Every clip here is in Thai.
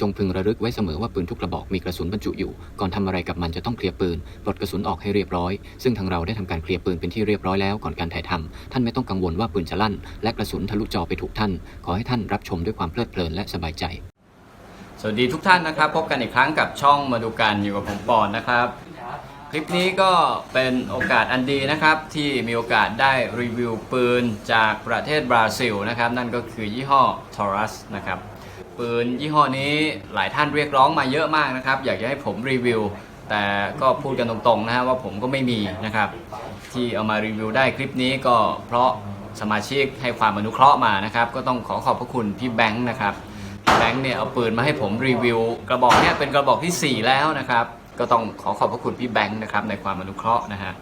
จงพึงระลึกไว้เสมอว่าปืนทุกกระบอกมีกระสุนบรรจุอยู่ ก่อนทำอะไรกับมันจะต้องเคลียร์ปืนปลดกระสุนออกให้เรียบร้อย ซึ่งทางเราได้ทำการเคลียร์ปืนเป็นที่เรียบร้อยแล้วก่อนการถ่ายทำท่านไม่ต้องกังวลว่าปืนจะลั่น และกระสุนทะลุจอไปถูกท่าน ขอให้ท่านรับชมด้วยความเพลิดเพลินและสบายใจ สวัสดีทุกท่านนะครับ พบกันอีกครั้งกับช่องมาดูกันอยู่กับผมปอนนะครับ คลิปนี้ก็เป็นโอกาสอันดีนะครับ ที่มีโอกาสได้รีวิวปืนจากประเทศบราซิลนะครับ นั่นก็คือยี่ห้อ Taurus นะครับ ปืนยี่ห้อนี้หลายท่านเรียกร้องมาเยอะมากนะครับ อยากจะให้ผมรีวิว แต่ก็พูดกันตรงๆนะฮะว่าผมก็ไม่มีนะครับ ที่เอามารีวิวได้คลิปนี้ก็เพราะสมาชิกให้ความอนุเคราะห์มานะครับ ก็ต้องขอขอบพระคุณพี่แบงค์นะครับพี่แบงค์เนี่ยเอาปืนมาให้ผมรีวิว กระบอกเนี่ยเป็นกระบอกที่ 4 แล้วนะครับ ก็ต้องขอขอบพระคุณพี่แบงค์นะครับในความอนุเคราะห์นะฮะ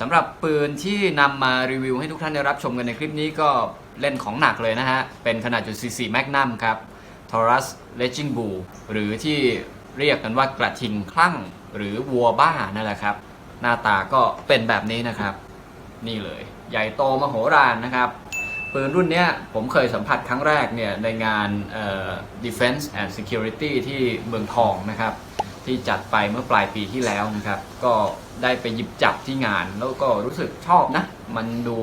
สำหรับปืนที่นำมารีวิวให้ทุกท่านได้รับชมกันในคลิปนี้ก็เล่นของหนักเลยนะฮะ เป็นขนาดจุด44 Magnum ครับ Taurus Raging Bull หรือที่เรียกกันว่ากระทิงคลั่งหรือวัวบ้านั่นแหละครับ หน้าตาก็เป็นแบบนี้นะครับ นี่เลย ใหญ่โตมโหฬารนะครับปืนรุ่นเนี้ยผมเคยสัมผัสครั้งแรกเนี่ยในงาน Defense and Security ที่เมืองทองนะครับ ที่จัดไปเมื่อปลายปีที่แล้วนะครับ ก็ได้ไปหยิบจับที่งาน แล้วก็รู้สึกชอบนะ มันดู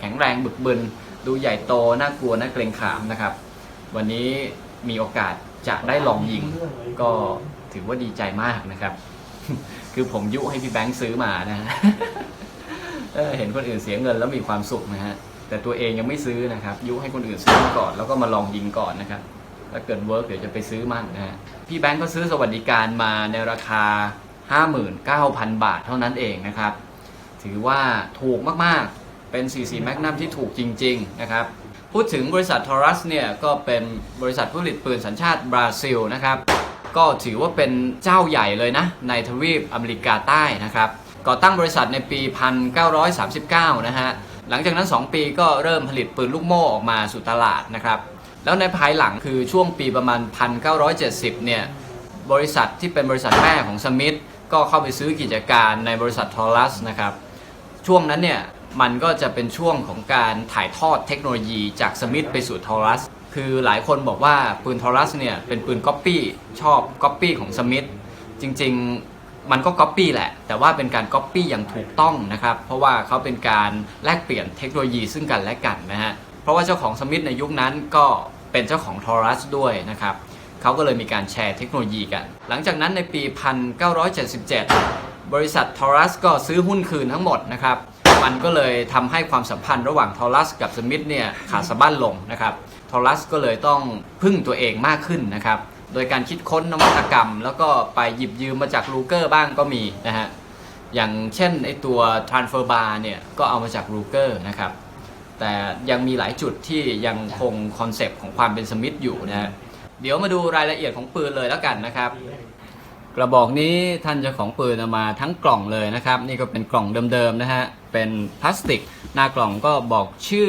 แข็งแรงบึกบึน ดูใหญ่โต น่ากลัว น่าเกรงขามนะครับ วันนี้ มีโอกาสจะได้ลองยิง ก็ถือว่าดีใจมากนะครับ คือผมยุให้พี่แบงค์ซื้อมานะฮะเห็นคนอื่นเสียเงินแล้วมีความสุขนะฮะแต่ตัวเองยังไม่ซื้อนะครับ ยุให้คนอื่นซื้อมาก่อน แล้วก็มาลองยิงก่อนนะครับถ้าเกิดเวิร์กเดี๋ยวจะไปซื้อมั่งนะฮะพี่แบงก์ก็ซื้อสวัสดิการมาในราคา 59,000 บาทเท่านั้นเองนะครับ ถือว่าถูกมากๆเป็น 44 Magnum ที่ถูกจริง ๆ นะครับ พูดถึงบริษัททอรัสเนี่ยก็เป็นบริษัทผู้ผลิตปืนสัญชาติบราซิลนะครับ ก็ถือว่าเป็นเจ้าใหญ่เลยนะ ในทวีปอเมริกาใต้นะครับ ก่อตั้งบริษัทในปี 1939 นะฮะ หลังจากนั้น 2 ปีก็เริ่มผลิตปืนลูกโม่ออกมาสู่ตลาดนะครับ แล้วในภายหลังคือช่วงปีประมาณ 1970 เนี่ย บริษัทที่เป็นบริษัทแม่ของสมิธก็เข้าไปซื้อกิจการในบริษัททอรัสนะครับ ช่วงนั้นเนี่ย มันก็จะเป็นช่วงของการถ่ายทอดเทคโนโลยีจากสมิธไปสู่ทอรัส คือหลายคนบอกว่าปืนทอรัสเนี่ยเป็นปืนก๊อปปี้ชอบก๊อปปี้ของสมิธจริงๆมันก็ก๊อปปี้แหละ แต่ว่าเป็นการก๊อปปี้อย่างถูกต้องนะครับ เพราะว่าเขาเป็นการแลกเปลี่ยนเทคโนโลยีซึ่งกันและกันนะฮะ เพราะว่าเจ้าของสมิธในยุคนั้นก็เป็นเจ้าของทอรัสด้วยนะครับเขาก็เลยมีการแชร์เทคโนโลยีกัน หลังจากนั้นในปี 1977 บริษัททอรัสก็ซื้อหุ้นคืนทั้งหมดนะครับ มันก็เลยทำให้ความสัมพันธ์ระหว่างทอรัสกับสมิธเนี่ยขาดสะบั้นลงนะครับทอรัสก็เลยต้องพึ่งตัวเองมากขึ้นนะครับ โดยการคิดค้นนวัตกรรม แล้วก็ไปหยิบยืมมาจากลูเกอร์บ้างก็มีนะฮะอย่างเช่นไอตัว transfer bar เนี่ยก็เอามาจากลูเกอร์นะครับ แต่ยังมีหลายจุดที่ยังคงคอนเซปต์ของความเป็นสมิธอยู่นะฮะเดี๋ยวมาดูรายละเอียดของปืนเลยแล้วกันนะครับ กระบอกนี้ท่านเจ้าของปืนเอามาทั้งกล่องเลยนะครับ นี่ก็เป็นกล่องเดิมๆนะฮะ เป็นพลาสติก หน้ากล่องก็บอกชื่อ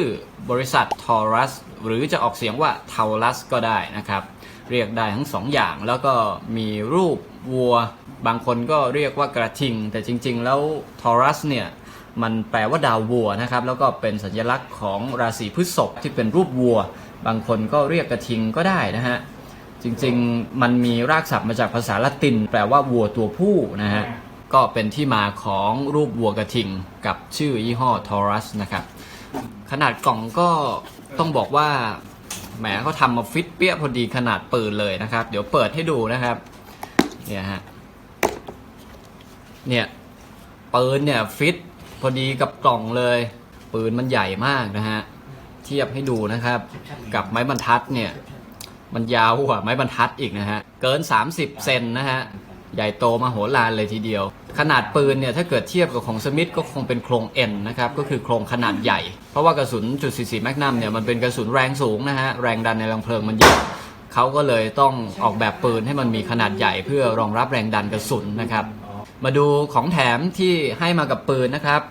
บริษัททอรัสหรือจะออกเสียงว่าเทารัสก็ได้นะครับ เรียกได้ทั้งสองอย่างแล้วก็มีรูปวัว บางคนก็เรียกว่ากระทิง แต่จริง ๆ แล้วทอรัสเนี่ยมันแปลว่าดาววัวนะครับ แล้วก็เป็นสัญลักษณ์ของราศีพฤษภที่เป็นรูปวัว บางคนก็เรียกกระทิงก็ได้นะฮะ จริงๆ มันมีรากศัพท์มาจากภาษาละติน แปลว่าวัวตัวผู้นะฮะ ก็เป็นที่มาของรูปวัวกระทิง กับชื่อยี่ห้อทอรัสนะครับ ขนาดกล่องก็ต้องบอกว่าแหมเขาทำมาฟิตเปี้ยพอดีขนาดปืนเลยนะครับ เดี๋ยวเปิดให้ดูนะครับเนี่ยฮะเนี่ยปืนเนี่ยฟิตพอดีกับกล่องเลย ปืนมันใหญ่มากนะฮะเทียบให้ดูนะครับ กับไม้บรรทัดเนี่ย มันยาวกว่าไม้บรรทัดอีกนะฮะ เกิน 30 เซนนะฮะ ใหญ่โตมโหฬารเลยทีเดียว ขนาดปืนเนี่ย ถ้าเกิดเทียบกับของสมิธก็คงเป็นโครง N นนะครับ ก็คือโครงขนาดใหญ่ เพราะว่ากระสุนจุด44แมกนัมเนี่ย มันเป็นกระสุนแรงสูงนะฮะ แรงดันในรังเพลิงมันเยอะเขาก็เลยต้องออกแบบปืนให้มันมีขนาดใหญ่เพื่อรองรับแรงดันกระสุนนะครับ มาดูของแถมที่ให้มากับปืนนะครับ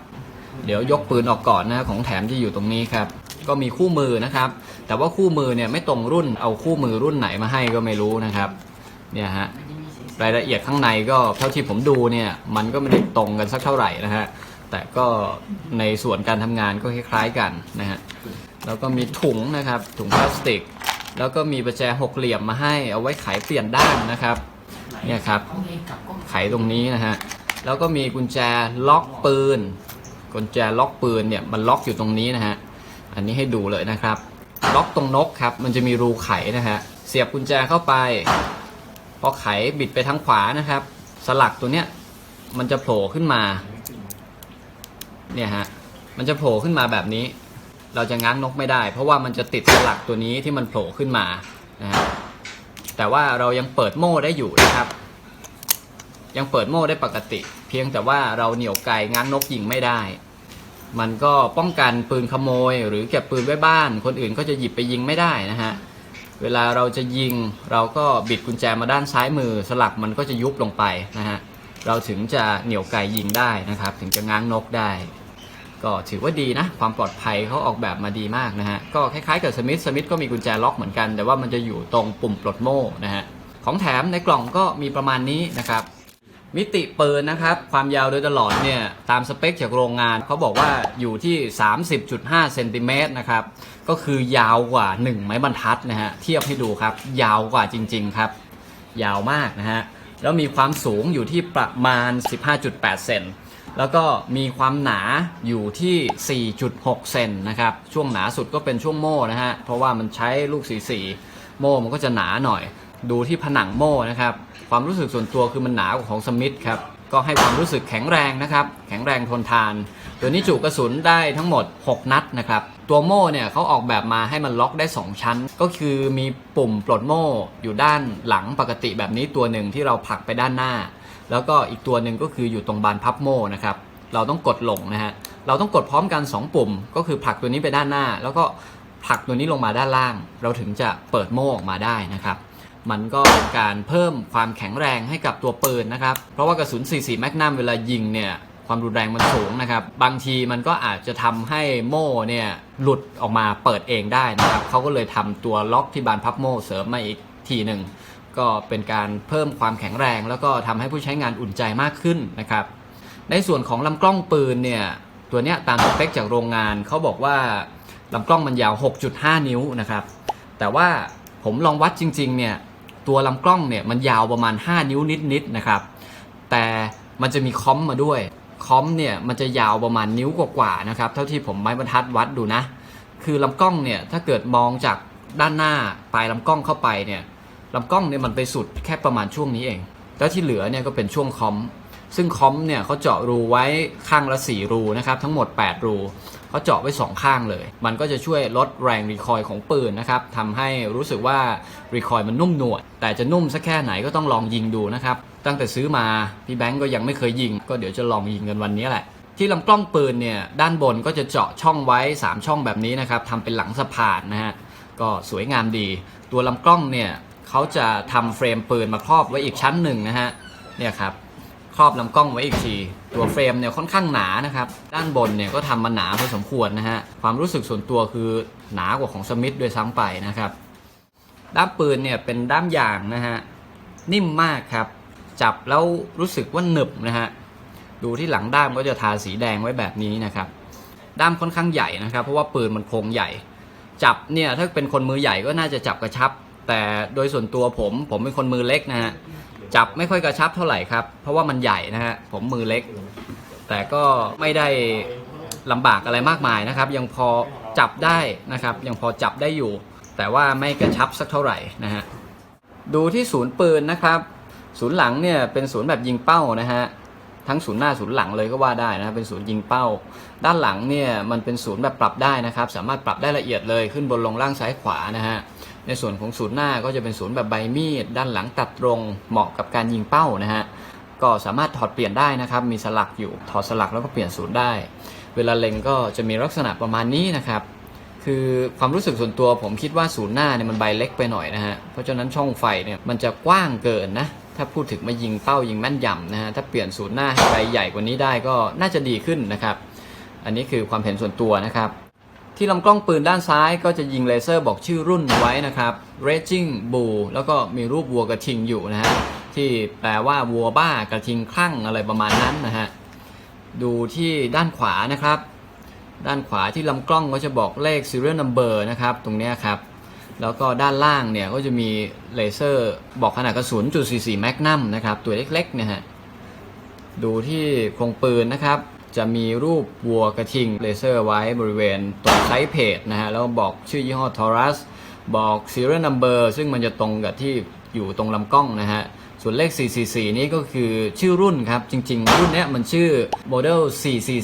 เดี๋ยวยกปืนออกก่อนนะของแถมที่อยู่ตรงนี้ครับ ก็มีคู่มือนะครับ แต่ว่าคู่มือเนี่ยไม่ตรงรุ่นเอาคู่มือรุ่นไหนมาให้ก็ไม่รู้นะครับเนี่ยฮะรายละเอียดข้างในก็เท่าที่ผมดูเนี่ยมันก็ไม่ได้ตรงกันสักเท่าไหร่นะฮะแต่ก็ในส่วนการทำงานก็คล้ายๆกันนะฮะแล้วก็มีถุงนะครับถุงพลาสติก แล้วก็มีประแจหกเหลี่ยมมาให้เอาไว้ไขเปลี่ยนด้านนะครับเนี่ยครับไขตรงนี้นะฮะแล้วก็มีกุญแจล็อกปืน กุญแจล็อกปืนเนี่ยมันล็อกอยู่ตรงนี้นะฮะ อันนี้ให้ดูเลยนะครับ ล็อกตรงนกครับ มันจะมีรูไขนะฮะ เสียบกุญแจเข้าไป พอไขบิดไปทางขวานะครับ สลักตัวเนี้ยมันจะโผล่ขึ้นมา เนี่ยฮะ มันจะโผล่ขึ้นมาแบบนี้ เราจะง้างนกไม่ได้ เพราะว่ามันจะติดสลักตัวนี้ที่มันโผล่ขึ้นมานะฮะ แต่ว่าเรายังเปิดโม่ได้อยู่นะครับ ยังเปิดโม่ได้ปกติ เพียงแต่ว่าเราเหนี่ยวไกง้างนกยิงไม่ได้ มันก็ป้องกันปืนขโมย หรือเก็บปืนไว้บ้าน คนอื่นก็จะหยิบไปยิงไม่ได้นะฮะเวลาเราจะยิงเราก็บิดกุญแจมาด้านซ้ายมือ สลักมันก็จะยุบลงไปนะฮะเราถึงจะเหนี่ยวไกยิงได้นะครับ ถึงจะง้างนกได้ ก็ถือว่าดีนะ ความปลอดภัยเขาออกแบบมาดีมากนะฮะก็คล้ายๆกับสมิธสมิธก็มีกุญแจล็อกเหมือนกัน แต่ว่ามันจะอยู่ตรงปุ่มปลดโม่นะฮะของแถมในกล่องก็มีประมาณนี้นะครับ มิติปืนนะครับ ความยาวโดยตลอดเนี่ย ตามสเปคจากโรงงานเขาบอกว่าอยู่ที่ 30.5เซนติเมตรนะครับ ก็คือยาวกว่า 1 ไม้บรรทัดนะฮะ เทียบให้ดูครับ ยาวกว่าจริง ๆ ครับ ยาวมากนะฮะ แล้วมีความสูงอยู่ที่ประมาณ 15.8 เซนแล้วก็มีความหนาอยู่ที่ 4.6 เซนนะครับ ช่วงหนาสุดก็เป็นช่วงโม่นะฮะ เพราะว่ามันใช้ลูกสีสีโม่มันก็จะหนาหน่อย ดูที่ผนังโม่นะครับ ความรู้สึกส่วนตัวคือมันหนากว่าของสมิธครับ ก็ให้ความรู้สึกแข็งแรงนะครับ แข็งแรงทนทาน ตัวนี้จุกระสุนได้ทั้งหมด 6 นัดนะครับ ตัวโม่เนี่ยเขาออกแบบมาให้มันล็อกได้ 2 ชั้น ก็คือมีปุ่มปลดโม่อยู่ด้านหลังปกติแบบนี้ตัวหนึ่งที่เราผลักไปด้านหน้า แล้วก็อีกตัวหนึ่งก็คืออยู่ตรงบานพับโม่นะครับ เราต้องกดลงนะฮะ เราต้องกดพร้อมกัน 2 ปุ่ม ก็คือผลักตัวนี้ไปด้านหน้า แล้วก็ผลักตัวนี้ลงมาด้านล่าง เราถึงจะเปิดโม่ออกมาได้นะครับ มันก็เป็นการเพิ่มความแข็งแรงให้กับตัวปืนนะครับ เพราะว่ากระสุน 44 แมกนัมเวลายิงเนี่ยความรุนแรงมันสูงนะครับ บางทีมันก็อาจจะทำให้โม่เนี่ยหลุดออกมาเปิดเองได้นะครับเขาก็เลยทำตัวล็อกที่บานพับโม่เสริมมาอีกทีหนึ่งก็เป็นการเพิ่มความแข็งแรง แล้วก็ทำให้ผู้ใช้งานอุ่นใจมากขึ้นนะครับ ในส่วนของลำกล้องปืนเนี่ยตัวเนี้ยตามสเปคจากโรงงานเขาบอกว่าลำกล้องมันยาว 6.5 นิ้วนะครับ แต่ว่าผมลองวัดจริง ๆ เนี่ย ตัวลำกล้องเนี่ยมันยาวประมาณ 5 นิ้วนิดๆนะครับ แต่มันจะมีคอมมาด้วย คอมเนี่ยมันจะยาวประมาณนิ้วกว่าๆนะครับ เท่าที่ผมไม้บรรทัดวัดดูนะ คือลำกล้องเนี่ยถ้าเกิดมองจากด้านหน้าปลายลำกล้องเข้าไปเนี่ยลำกล้องเนี่ยมันไปสุดแค่ประมาณช่วงนี้เอง แล้วที่เหลือเนี่ยก็เป็นช่วงคอม ซึ่งคอมเนี่ยเขาเจาะรูไว้ข้างละ 4 รูนะครับ ทั้งหมด 8 รูเขาเจาะไว้ 2 ข้างเลย มันก็จะช่วยลดแรงรีคอยของปืนนะครับทำให้รู้สึกว่ารีคอยมันนุ่มนวลแต่จะนุ่มสักแค่ไหนก็ต้องลองยิงดูนะครับ ตั้งแต่ซื้อมาพี่แบงก์ก็ยังไม่เคยยิง ก็เดี๋ยวจะลองยิงกันวันนี้แหละที่ลำกล้องปืนเนี่ยด้านบนก็จะเจาะช่องไว้ 3 ช่องแบบนี้นะครับทำเป็นหลังสะพานนะฮะก็สวยงามดี ตัวลำกล้องเนี่ยเขาจะทำเฟรมปืนมาครอบไว้อีกชั้นหนึ่งนะฮะเนี่ยครับ ครอบลำกล้องไว้อีกที ตัวเฟรมเนี่ยค่อนข้างหนานะครับ ด้านบนเนี่ยก็ทำมาหนาพอสมควรนะฮะ ความรู้สึกส่วนตัวคือหนากว่าของสมิธด้วยซ้ำไปนะครับ ด้ามปืนเนี่ยเป็นด้ามยางนะฮะ นิ่มมากครับ จับแล้วรู้สึกว่าหนึบนะฮะ ดูที่หลังด้ามก็จะทาสีแดงไว้แบบนี้นะครับ ด้ามค่อนข้างใหญ่นะครับ เพราะว่าปืนมันโครงใหญ่ จับเนี่ยถ้าเป็นคนมือใหญ่ก็น่าจะจับกระชับ แต่โดยส่วนตัวผมผมเป็นคนมือเล็กนะฮะ จับไม่ค่อยกระชับเท่าไหร่ครับ เพราะว่ามันใหญ่นะฮะผมมือเล็ก แต่ก็ไม่ได้ลำบากอะไรมากมายนะครับ ยังพอจับได้นะครับ ยังพอจับได้อยู่ แต่ว่าไม่กระชับสักเท่าไหร่นะฮะดูที่ศูนย์ปืนนะครับ ศูนย์หลังเนี่ยเป็นศูนย์แบบยิงเป้านะฮะทั้งศูนย์หน้าศูนย์หลังเลยก็ว่าได้นะเป็นศูนย์ยิงเป้า ด้านหลังเนี่ยมันเป็นศูนย์แบบปรับได้นะครับ สามารถปรับได้ละเอียดเลยขึ้นบนลงล่างซ้ายขวานะฮะ ในส่วนของศูนย์หน้าก็จะเป็นศูนย์แบบใบมีด ด้านหลังตัดตรงเหมาะกับการยิงเป้านะฮะก็สามารถถอดเปลี่ยนได้นะครับ มีสลักอยู่ถอดสลักแล้วก็เปลี่ยนศูนย์ได้ เวลาเล็งก็จะมีลักษณะประมาณนี้นะครับ คือความรู้สึกส่วนตัวผมคิดว่าศูนย์หน้าเนี่ยมันใบเล็กไปหน่อยนะฮะเพราะฉะนั้นช่องไฟเนี่ยมันจะกว้างเกินนะถ้าพูดถึงมายิงเป้ายิงแม่นยำนะฮะถ้าเปลี่ยนศูนย์หน้าให้ใบใหญ่กว่านี้ได้ก็น่าจะดีขึ้นนะครับ อันนี้คือความเห็นส่วนตัวนะครับ ที่ลำกล้องปืนด้านซ้ายก็จะยิงเลเซอร์บอกชื่อรุ่นไว้นะครับ Raging Bull แล้วก็มีรูปวัวกระทิงอยู่นะฮะที่แปลว่าวัวบ้ากระทิงคลั่งอะไรประมาณนั้นนะฮะดูที่ด้านขวานะครับ ด้านขวาที่ลำกล้องก็จะบอกเลข serial number นะครับตรงนี้ครับแล้วก็ด้านล่างเนี่ยก็จะมีเลเซอร์บอกขนาดกระสุนจุด44 Magnum นะครับตัวเล็กๆเนะฮะดูที่โครงปืนนะครับ จะมีรูปวัวกระทิงเลเซอร์ไว้บริเวณตรงไซส์เพจนะฮะแล้วบอกชื่อยี่ห้อ Taurus บอก serial number ซึ่งมันจะตรงกับที่อยู่ตรงลำกล้องนะฮะ ส่วนเลข 444 นี้ก็คือชื่อรุ่นครับ จริง ๆ รุ่นเนี้ยมันชื่อ Model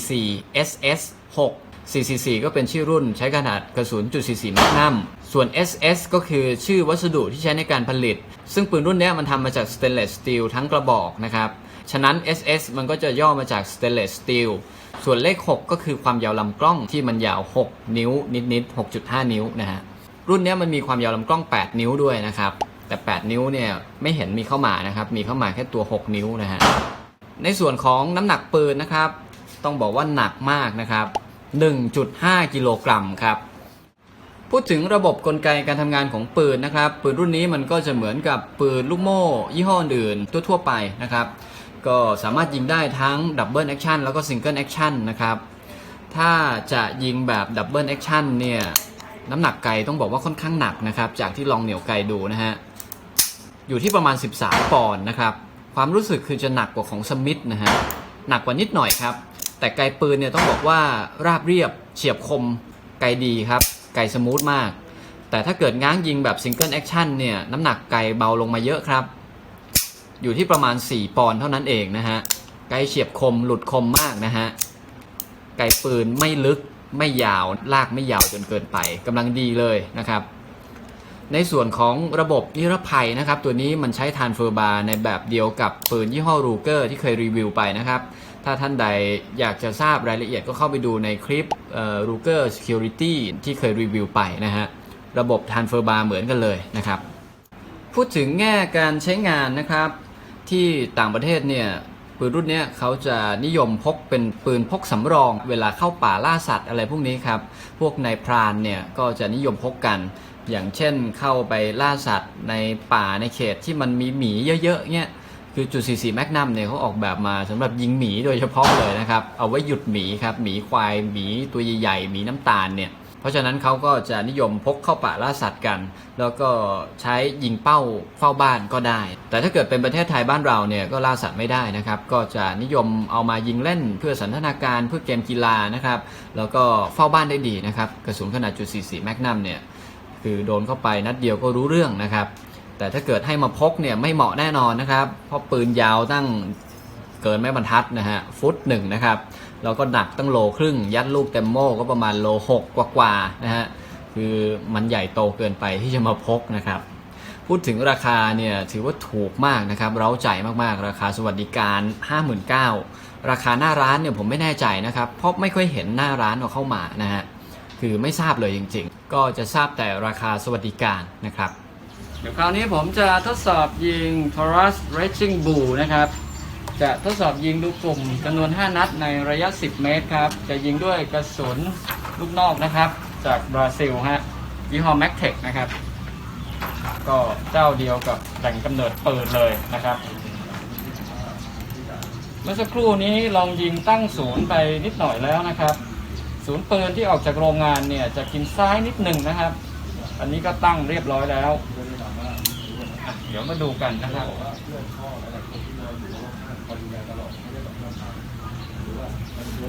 444 SS 6 444 ก็เป็นชื่อรุ่นใช้ขนาดกระสุนจุด44 Magnum ส่วน SS ก็คือชื่อวัสดุที่ใช้ในการผลิต ซึ่งปืนรุ่นเนี้ยมันทำมาจาก stainless steel ทั้งกระบอกนะครับ ฉะนั้น SS มันก็จะย่อมาจาก stainless steel ส่วนเลข 6 ก็คือความยาวลำกล้องที่มันยาว 6 นิ้วนิดๆ6.5 นิ้วนะฮะ รุ่นนี้มันมีความยาวลำกล้อง 8 นิ้วด้วยนะครับ แต่ 8 นิ้วเนี่ยไม่เห็นมีเข้ามานะครับ มีเข้ามาแค่ตัว 6 นิ้วนะฮะ ในส่วนของน้ำหนักปืนนะครับ ต้องบอกว่าหนักมากนะครับ 1.5 กิโลกรัมครับ พูดถึงระบบกลไกการทำงานของปืนนะครับ ปืนรุ่นนี้มันก็จะเหมือนกับปืนลูกโม่ ยี่ห้ออื่นทั่วๆไปนะครับ ก็สามารถยิงได้ทั้งดับเบิลแอคชั่นแล้วก็ซิงเกิลแอคชั่นนะครับ ถ้าจะยิงแบบดับเบิลแอคชั่นเนี่ยน้ำหนักไกต้องบอกว่าค่อนข้างหนักนะครับ จากที่ลองเหนี่ยวไกดูนะฮะ อยู่ที่ประมาณ 13 ปอนด์นะครับ ความรู้สึกคือจะหนักกว่าของสมิธนะฮะ หนักกว่านิดหน่อยครับ แต่ไกปืนเนี่ยต้องบอกว่าราบเรียบเฉียบคมไกดีครับ ไกสมูทมาก แต่ถ้าเกิดง้างยิงแบบซิงเกิลแอคชั่นเนี่ยน้ำหนักไกเบาลงมาเยอะครับ อยู่ที่ประมาณ 4 ปอนด์เท่านั้นเองนะฮะ ไกเฉียบคมหลุดคมมากนะฮะ ไกปืนไม่ลึกไม่ยาวลากไม่ยาวจนเกินไปกำลังดีเลยนะครับ ในส่วนของระบบนิรภัยนะครับ ตัวนี้มันใช้ทานเฟอร์บาร์ในแบบเดียวกับปืนยี่ห้อรูเกอร์ที่เคยรีวิวไปนะครับ ถ้าท่านใดอยากจะทราบรายละเอียดก็เข้าไปดูในคลิปรูเกอร์ security ที่เคยรีวิวไปนะฮะ ระบบทานเฟอร์บาร์เหมือนกันเลยนะครับ พูดถึงแง่การใช้งานนะครับ ที่ต่างประเทศเนี่ยปืนรุ่นนี้เขาจะนิยมพกเป็นปืนพกสำรอง เวลาเข้าป่าล่าสัตว์อะไรพวกนี้ครับ พวกนายพรานเนี่ยก็จะนิยมพกกัน อย่างเช่นเข้าไปล่าสัตว์ในป่าในเขตที่มันมีหมีเยอะๆเนี่ยคือจุด44แมกนัมเนี่ยเขาออกแบบมาสำหรับยิงหมีโดยเฉพาะเลยนะครับ เอาไว้หยุดหมีครับ หมีควาย หมีตัวใหญ่ๆ หมีน้ำตาลเนี่ย เพราะฉะนั้นเขาก็จะนิยมพกเข้าป่าล่าสัตว์กัน แล้วก็ใช้ยิงเป้าเฝ้าบ้านก็ได้ แต่ถ้าเกิดเป็นประเทศไทยบ้านเราเนี่ยก็ล่าสัตว์ไม่ได้นะครับ ก็จะนิยมเอามายิงเล่นเพื่อสันทนาการเพื่อเกมกีฬานะครับ แล้วก็เฝ้าบ้านได้ดีนะครับกระสุนขนาดจุด44แมกนัมเนี่ยคือโดนเข้าไปนัดเดียวก็รู้เรื่องนะครับ แต่ถ้าเกิดให้มาพกเนี่ยไม่เหมาะแน่นอนนะครับ เพราะปืนยาวตั้งเกินไม่บรรทัดนะฮะฟุตหนึ่งนะครับ แล้วก็หนักตั้งโลครึ่ง ยัดลูกเต็มโม่ก็ประมาณโลหกกว่าๆนะฮะคือมันใหญ่โตเกินไปที่จะมาพกนะครับพูดถึงราคาเนี่ยถือว่าถูกมากนะครับเร้าใจมากๆ ราคาสวัสดิการ 59,000ราคาหน้าร้านเนี่ยผมไม่แน่ใจนะครับเพราะไม่ค่อยเห็นหน้าร้านเอาเข้ามานะฮะคือไม่ทราบเลยจริงๆ ก็จะทราบแต่ราคาสวัสดิการนะครับ เดี๋ยวคราวนี้ผมจะทดสอบยิง Taurus Racing Bull นะครับ จะทดสอบยิงลูกกลุ่มจำนวน 5 นัดในระยะ 10 เมตรครับ จะยิงด้วยกระสุนลูกนอกนะครับ จากบราซิลฮะยี่ห้อ Magtech นะครับ ก็เจ้าเดียวกับแหล่งกำเนิดปืนเลยนะครับ เมื่อสักครู่นี้ลองยิงตั้งศูนย์ไปนิดหน่อยแล้วนะครับ ศูนย์ปืนที่ออกจากโรงงานเนี่ยจะกินซ้ายนิดหนึ่งนะครับ อันนี้ก็ตั้งเรียบร้อยแล้ว เดี๋ยวมาดูกันนะครับ เด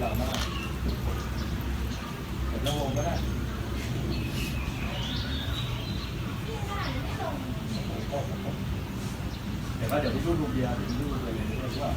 ี๋ยวว่าเดี๋ยวพี่รุ่นดูเบียร์พี่รุ่นดูเลยเรียกว่า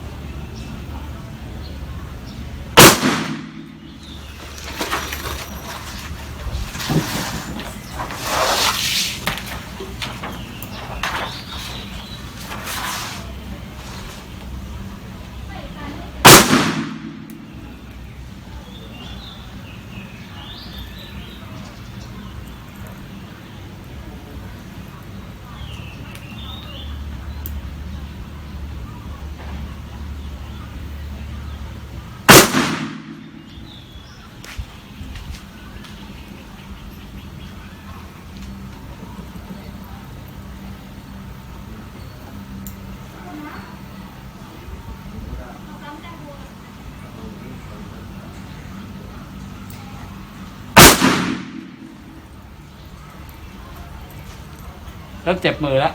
เริ่มเจ็บมือแล้ว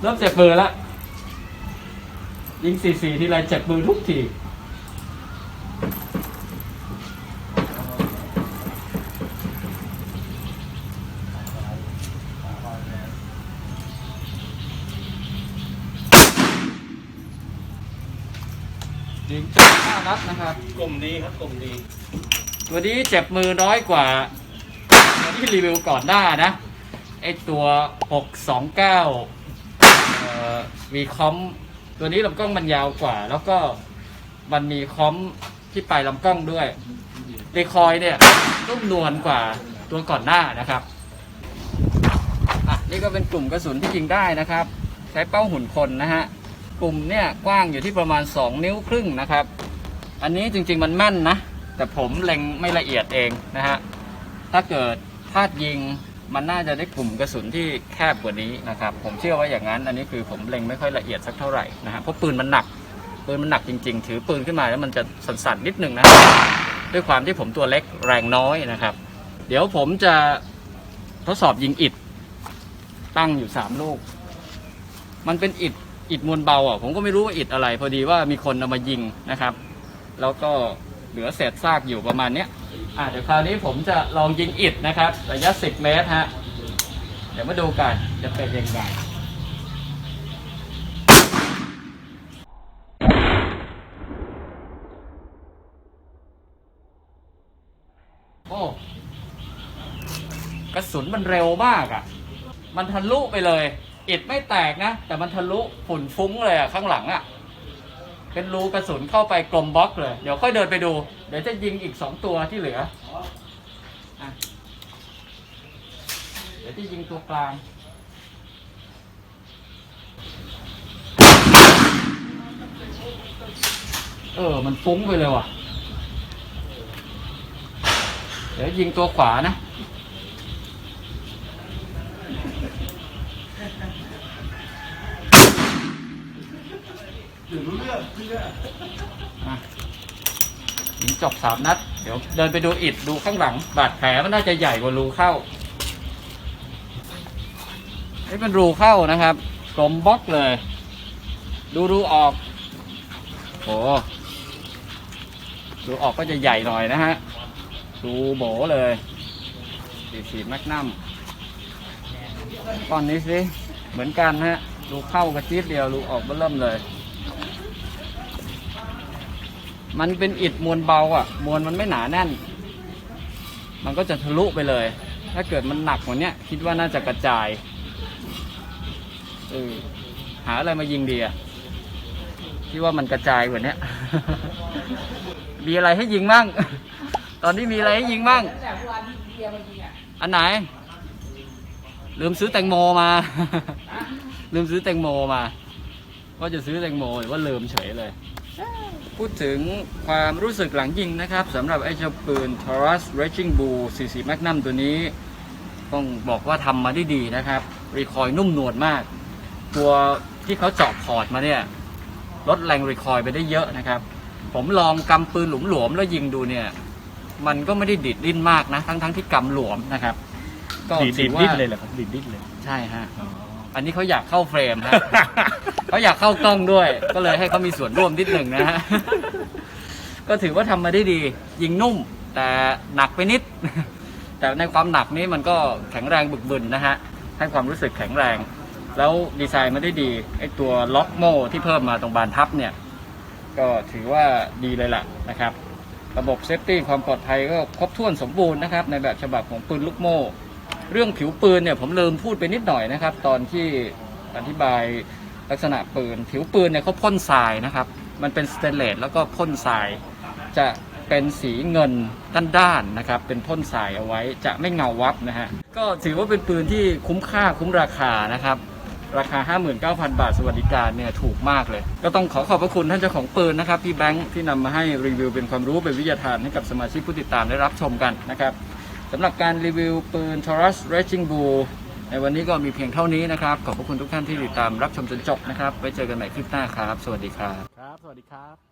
เริ่มเจ็บมือแล้วยิงสี่สี่ทีไรเจ็บมือทุกทียิงจุดห้านัดนะครับกลุ่มนี้ครับกลุ่มนี้ตัวนี้เจ็บมือน้อยกว่าตัวที่รีวิวก่อนหน้านะ ไอตัว 629เอ่อวีคอมตัวนี้ลำกล้องมันยาวกว่า แล้วก็มันมีคอมที่ปลายลำกล้องด้วยเรคอยเนี่ยนุ่มนวลกว่าตัวก่อนหน้านะครับอะนี่ก็เป็นกลุ่มกระสุนที่ยิงได้นะครับ ใช้เป้าหุ่นคนนะฮะกลุ่มเนี่ยกว้างอยู่ที่ประมาณ 2 นิ้วครึ่งนะครับ อันนี้จริงๆมันแม่นนะ แต่ผมเล็งไม่ละเอียดเองนะฮะถ้าเกิดพลาดยิง มันน่าจะได้กลุ่มกระสุนที่แคบกว่านี้นะครับผมเชื่อว่าอย่างนั้นอันนี้คือผมเล็งไม่ค่อยละเอียดสักเท่าไหร่นะฮะเพราะปืนมันหนักปืนมันหนักจริงๆ ถือปืนขึ้นมาแล้วมันจะสั่นๆนิดนึงนะด้วยความที่ผมตัวเล็กแรงน้อยนะครับ เดี๋ยวผมจะทดสอบยิงอิดตั้งอยู่สามลูก มันเป็นอิดอิดมวลเบาอะผมก็ไม่รู้ว่าอิดอะไร พอดีว่ามีคนเอามายิงนะครับ แล้วก็ เหลือเศษซากอยู่ประมาณเนี้ยอะเดี๋ยวคราวนี้ผมจะลองยิงอิดนะครับ ระยะ 10 เมตรฮะ เดี๋ยวมาดูกันจะเป็นยังไงโอ้ กระสุนมันเร็วมากอะ่ะ มันทะลุไปเลย อิดไม่แตกนะ แต่มันทะลุฝุ่นฟุ้งเลยอะ่ะ ข้างหลังอะ เป็นรูกระสุนเข้าไปกลมบล็อกเลย เดี๋ยวค่อยเดินไปดู เดี๋ยวจะยิงอีกสองตัวที่เหลืออะเดี๋ยวจะยิงตัวกลางเออ มันฟุ้งไปเลยว่ะ เดี๋ยวยิงตัวขวานะ อยู่รู้เรื่องเพื่ออะยิงจบสามนัด เดี๋ยวเดินไปดูอิดดูข้างหลัง บาดแผลมันน่าจะใหญ่กว่ารูเข้านี่เป็นรูเข้านะครับกลมบล็อกเลย ดูรูออกโอ้ดูออกก็จะใหญ่หน่อยนะฮะดูโบเลยสีสีแมกนัมก้อนนี้สิเหมือนกันฮะดูเข้ากระจี๊ดเดียวดูออกเบิ่มเลย มันเป็นอิฐมวลเบาอะ มวลมันไม่หนาแน่น มันก็จะทะลุไปเลย ถ้าเกิดมันหนักกว่าเนี้ยคิดว่าน่าจะกระจายเออหาอะไรมายิงดีอะคิดว่ามันกระจายกว่าเนี้ยมีอะไรให้ยิงมั่ง ตอนนี้มีอะไรให้ยิงมั่ง อันไหน ลืมซื้อแตงโมมา ลืมซื้อแตงโมมา ว่าจะซื้อแตงโมหรือว่าลืมเฉยเลย พูดถึงความรู้สึกหลังยิงนะครับสำหรับไอ้เจ้าปืน Taurus Raging Bull 44 Magnum ตัวนี้ ต้องบอกว่าทำมาได้ดีนะครับ รีคอยล์นุ่มนวลมาก ตัวที่เขาเจาะพอร์ตมาเนี่ยลดแรงรีคอยล์ไปได้เยอะนะครับ ผมลองกำปืนหลวมๆแล้วยิงดูเนี่ย มันก็ไม่ได้ดิดดิ้นมากนะ ทั้งๆที่กำหลวมนะครับ ก็ดีดถืดิ้อนว่าเลยเหรอครับดีดดิ้นเลย ใช่ฮะ อันนี้เขาอยากเข้าเฟรมฮะ เขาอยากเข้ากล้องด้วย ก็เลยให้เขามีส่วนร่วมนิดหนึ่งนะฮะ ก็ถือว่าทำมาได้ดี ยิงนุ่ม แต่หนักไปนิด แต่ในความหนักนี้มันก็แข็งแรงบึกบึนนะฮะ ให้ความรู้สึกแข็งแรง แล้วดีไซน์มาได้ดี ไอตัวล็อกโม่ที่เพิ่มมาตรงบานพับเนี่ย ก็ถือว่าดีเลยล่ะนะครับ ระบบเซฟตี้ความปลอดภัยก็ครบถ้วนสมบูรณ์นะครับ ในแบบฉบับของปืนลูกโม่ เรื่องผิวปืนเนี่ยผมลืมพูดไปนิดหน่อยนะครับ ตอนที่อธิบายลักษณะปืน ผิวปืนเนี่ยเขาพ่นทรายนะครับ มันเป็นสเตนเลสแล้วก็พ่นทราย จะเป็นสีเงินด้านๆนะครับ เป็นพ่นทรายเอาไว้จะไม่เงาวับนะฮะก็ถือว่าเป็นปืนที่คุ้มค่าคุ้มราคานะครับราคา 59,000 บาท สวัสดิการเนี่ยถูกมากเลย ก็ต้องขอขอบพระคุณท่านเจ้าของปืนนะครับ พี่แบงค์ที่นำมาให้รีวิวเป็นความรู้เป็นวิทยาทานให้กับสมาชิกผู้ติดตามได้รับชมกันนะครับ สำหรับการรีวิวปืน Taurus Raging Bull ในวันนี้ก็มีเพียงเท่านี้นะครับ ขอบพระคุณทุกท่านที่ติดตามรับชมจนจบนะครับ ไว้เจอกันใหม่คลิปหน้าครับ สวัสดีครับ ครับ สวัสดีครับ